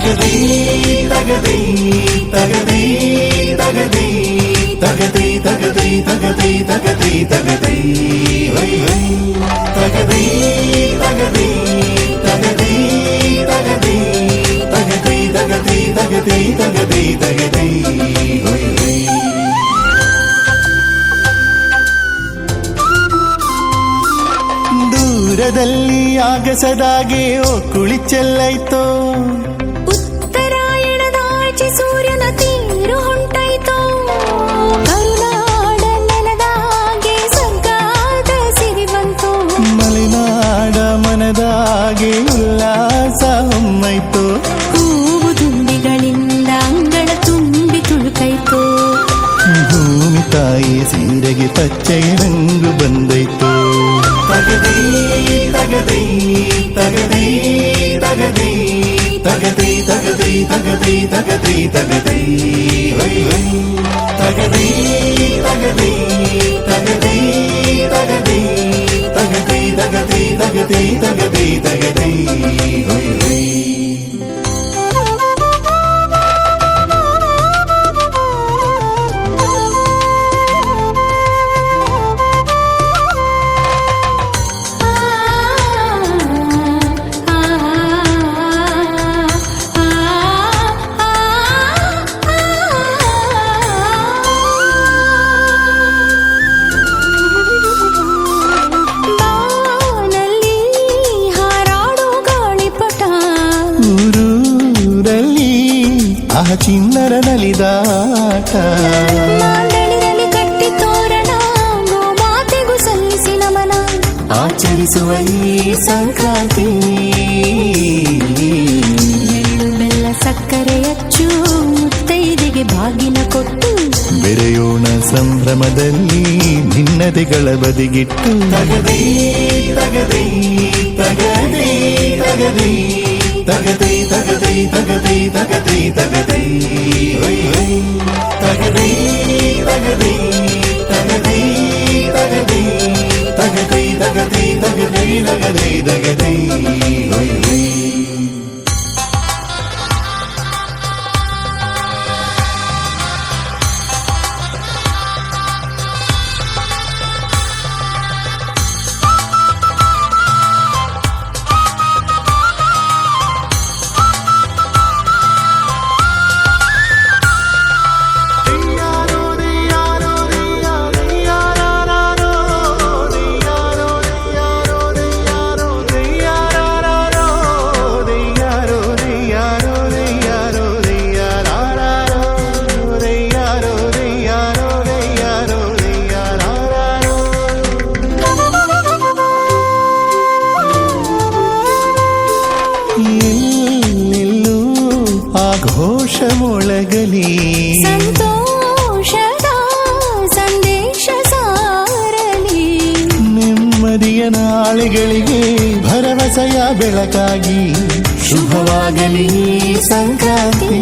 ತಗದೇ ತಗದೇ ತಗದೇ ತಗದೇ ತಗತೇ ತಗತೇ ತಗತೇ ತಗತೇ ತಗತೇ ತಗದೇ ತಗದೇ ತಗದೇ ತಗದೇ ತಗತೇ ತಗತೇ ತಗತೇ ತಗತೇ ತಗತೇ ತಗತೇ ದುರದಲ್ಲಿ ಆಗಸದಾಗಿ ಓ ಕುಳಿ ತೋ ಮನದಾಗೆ ಉಲ್ಲಾಸ ಹೊಮ್ಮೈತೋ ಹೂವು ದುಂಬಿಗಳಿಂದ ಅಂಗಳ ತುಂಬಿ ತುಳುಕೈತೋ ಭೂಮಿ ತಾಯಿ ಸೀರೆಗೆ ಪಚ್ಚೆಯ ರಂಗು ಬಂದೈತೋ ತಗದೈ ತಗದೈ ತಗದೈ ತಗದೈ ತಗದೈ ತಗದೈ ತಗದೈ ತಗದೈ ತಗದೈ ಹೈ ಹೈ ತಗದೈ ಆ ಚಿನ್ನರ ನಲಿದಾಟ ಮಾಂಡಳಿರಲ್ಲಿ ಕಟ್ಟಿ ತೋರಣ ಗೋಮಾತೆಗೂ ಸಲ್ಲಿಸಿ ನಮನ ಆಚರಿಸುವ ಈ ಸಂಕ್ರಾಂತಿ ಎಳ್ಳು ಬೆಲ್ಲ ಸಕ್ಕರೆ ಅಚ್ಚು ಮುತ್ತೈದೆಗೆ ಬಾಗಿನ ಕೊಟ್ಟು ಬೆರೆಯೋಣ ಸಂಭ್ರಮದಲ್ಲಿ ನಿನ್ನದೆಗಳ ಬದಿಗಿಟ್ಟು ತಗದೇ ತಗದೇ ತಗದೇ ತಗದೇ തകതൈ തകതൈ തകതൈ തകതൈ തകതൈ. തകതൈ തകതൈ തകതൈ. തകതൈ തകതൈ തകതൈ തകതൈ തകതൈ തകതൈ. ಆ ಘೋಷ ಮೊಳಗಲಿ ಸಂತೋಷದ ಸಂದೇಶ ಸಾರಲಿ. ನೆಮ್ಮದಿಯ ನಾಳೆಗಳಿಗೆ ಭರವಸೆಯ ಬೆಳಕಾಗಿ ಶುಭವಾಗಲಿ ಸಂಕ್ರಾಂತಿ.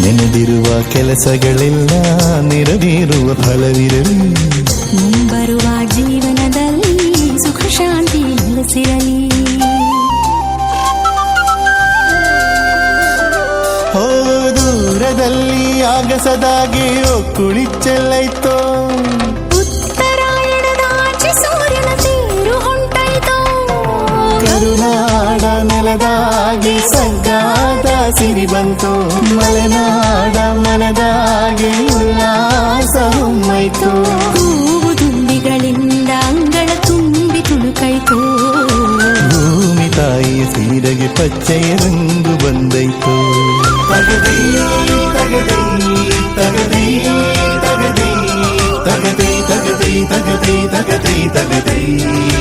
ನೆನೆದಿರುವ ಕೆಲಸಗಳೆಲ್ಲ ನೆರವೇರುವ ಫಲವಿರಲಿ. ಮುಂಬರುವ ಜೀವನದಲ್ಲಿ ಸುಖ ಶಾಂತಿ ನೆಲೆಸಿರಲಿ. ಹೋ ದೂರದಲ್ಲಿ ಆಗಸದಾಗೆ ಓ ಕುಳಿಚೆಲ್ಲೈತೋ ಉತ್ತರಾಯಣದಾಚೆ ಸೂರ್ಯನ ತೀರು ಹೊಂಟೈತೋ ಕರುನಾಡ ನೆಲದಾಗೆ ಸಗ್ಗಾದ ಸಿರಿ ಬಂತು ಮಲೆನಾಡ ಮನದಾಗೆ ಉಲ್ಲಾಸ ಹೊಮ್ಮೈತು ಹೂವು ದುಂಬಿಗಳಿಂದ ಅಂಗಳ ತುಂಬಿ ತುಳುಕೈತೋ ಭೂಮಿ ತಾಯಿ சீரகு பச்சை ரங்கு வந்தை தகுதி தகுதி தகுதி தகுதி தகுதி தகுதி தகுதி தகுதி தகுதி